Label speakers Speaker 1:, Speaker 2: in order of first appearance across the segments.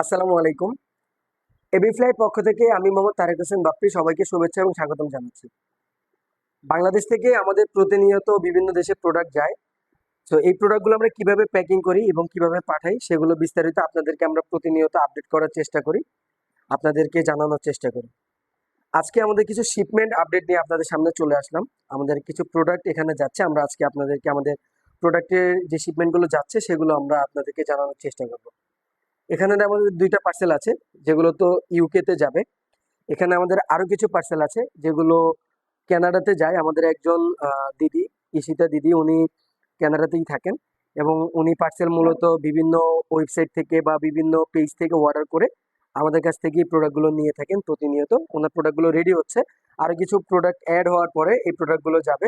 Speaker 1: আসসালামু আলাইকুম। AB fly পক্ষ থেকে আমি মোহাম্মদ তারেক হোসেন বাপ্পি সবাইকে শুভেচ্ছা এবং স্বাগতম জানাচ্ছি। বাংলাদেশ থেকে আমাদের প্রতিনিয়ত বিভিন্ন দেশে প্রোডাক্ট যায়। তো এই প্রোডাক্টগুলো আমরা কীভাবে প্যাকিং করি এবং কীভাবে পাঠাই সেগুলো বিস্তারিত আপনাদেরকে আমরা প্রতিনিয়ত আপডেট করার চেষ্টা করি। আপনাদেরকে জানানোর চেষ্টা করি। আজকে আমাদের কিছু শিপমেন্ট আপডেট নিয়ে আপনাদের সামনে চলে আসলাম। আমাদের কিছু প্রোডাক্ট এখানে যাচ্ছে। আমরা আজকে আপনাদেরকে আমাদের প্রোডাক্টের যে শিপমেন্টগুলো যাচ্ছে সেগুলো আমরা আপনাদেরকে জানানোর চেষ্টা করব। এখানে আমাদের দুইটা পার্সেল আছে, যেগুলো তো ইউকেতে যাবে। এখানে আমাদের আরও কিছু পার্সেল আছে, যেগুলো কানাডাতে যায়। আমাদের একজন দিদি ইশিতা দিদি, উনি কানাডাতেই থাকেন এবং উনি পার্সেল মূলত বিভিন্ন ওয়েবসাইট থেকে বা বিভিন্ন পেজ থেকে অর্ডার করে আমাদের কাছ থেকে এই প্রোডাক্টগুলো নিয়ে থাকেন প্রতিনিয়ত। ওনার প্রোডাক্টগুলো রেডি হচ্ছে। আরও কিছু প্রোডাক্ট অ্যাড হওয়ার পরে এই প্রোডাক্টগুলো যাবে।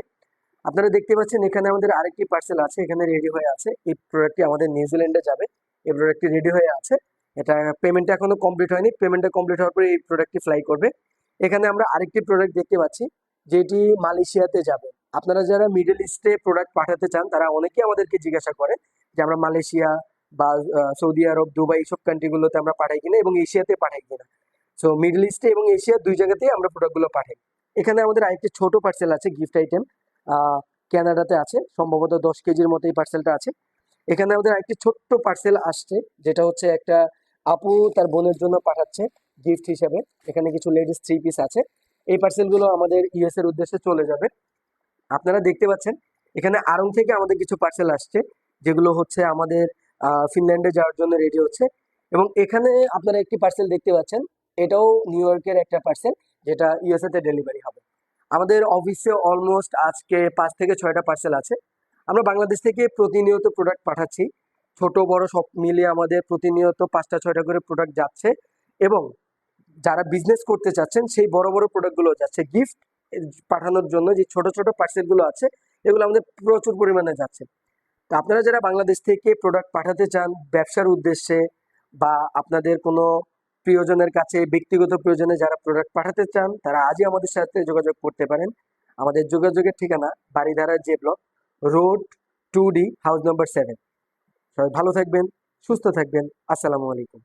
Speaker 1: আপনারা দেখতে পাচ্ছেন এখানে আমাদের আরেকটি পার্সেল আছে, এখানে রেডি হয়ে আছে। এই প্রোডাক্টটি আমাদের নিউজিল্যান্ডে যাবে। এই প্রোডাক্টটি রেডি হয়ে আছে। এটা পেমেন্টটা এখনও কমপ্লিট হয়নি। পেমেন্টটা কমপ্লিট হওয়ার পরে এই প্রোডাক্টটি ফ্লাই করবে। এখানে আমরা আরেকটি প্রোডাক্ট দেখতে পাচ্ছি, যেটি মালয়েশিয়াতে যাবে। আপনারা যারা মিডল ইস্টে প্রোডাক্ট পাঠাতে চান, তারা অনেকেই আমাদেরকে জিজ্ঞাসা করে যে আমরা মালয়েশিয়া বা সৌদি আরব, দুবাই এইসব কান্ট্রিগুলোতে আমরা পাঠাই কিনা এবং এশিয়াতে পাঠাই কিনা। সো মিডল ইস্টে এবং এশিয়া দুই জায়গাতেই আমরা প্রোডাক্টগুলো পাঠাই। এখানে আমাদের আরেকটি ছোট পার্সেল আছে গিফট আইটেম কানাডাতে আছে। সম্ভবত দশ কেজির মতো এই পার্সেলটা আছে। এখানে আমাদের একটি ছোট্ট পার্সেল আসছে, যেটা হচ্ছে একটা আপু তার বোনের জন্য পাঠাচ্ছে গিফট হিসেবে। এখানে কিছু লেডিস থ্রি পিস আছে। এই পার্সেলগুলো আমাদের ইউএস এর উদ্দেশ্যে চলে যাবে। আপনারা দেখতে পাচ্ছেন, এখানে আরং থেকে আমাদের কিছু পার্সেল আসছে, যেগুলো হচ্ছে আমাদের ফিনল্যান্ডে যাওয়ার জন্য রেডি হচ্ছে। এবং এখানে আপনারা একটি পার্সেল দেখতে পাচ্ছেন, এটাও নিউ ইয়র্কের একটা পার্সেল যেটা ইউএসএ তে ডেলিভারি হবে। আমাদের অফিসে অলমোস্ট আজকে পাঁচ থেকে ছয়টা পার্সেল আছে। আমরা বাংলাদেশ থেকে প্রতিনিয়ত প্রোডাক্ট পাঠাচ্ছি। ছোট, বড় সব মিলিয়ে আমাদের প্রতিনিয়ত পাঁচটা, ছয়টা করে প্রোডাক্ট যাচ্ছে এবং যারা বিজনেস করতে চাচ্ছেন, সেই বড় বড় প্রোডাক্টগুলো যাচ্ছে। গিফট পাঠানোর জন্য যে ছোট ছোট পার্সেলগুলো আছে, এগুলো আমাদের প্রচুর পরিমাণে যাচ্ছে। তো আপনারা যারা বাংলাদেশ থেকে প্রোডাক্ট পাঠাতে চান, ব্যবসার উদ্দেশ্যে বা আপনাদের কোনো প্রিয়জনের কাছে, ব্যক্তিগত প্রয়োজনে যারা প্রোডাক্ট পাঠাতে চান, তারা আজই আমাদের সাথে যোগাযোগ করতে পারেন। আমাদের যোগাযোগের ঠিকানা Baridhara J block road two D house number seven সবাই ভালো থাকবেন সুস্থ থাকবেন। আসসালামু আলাইকুম।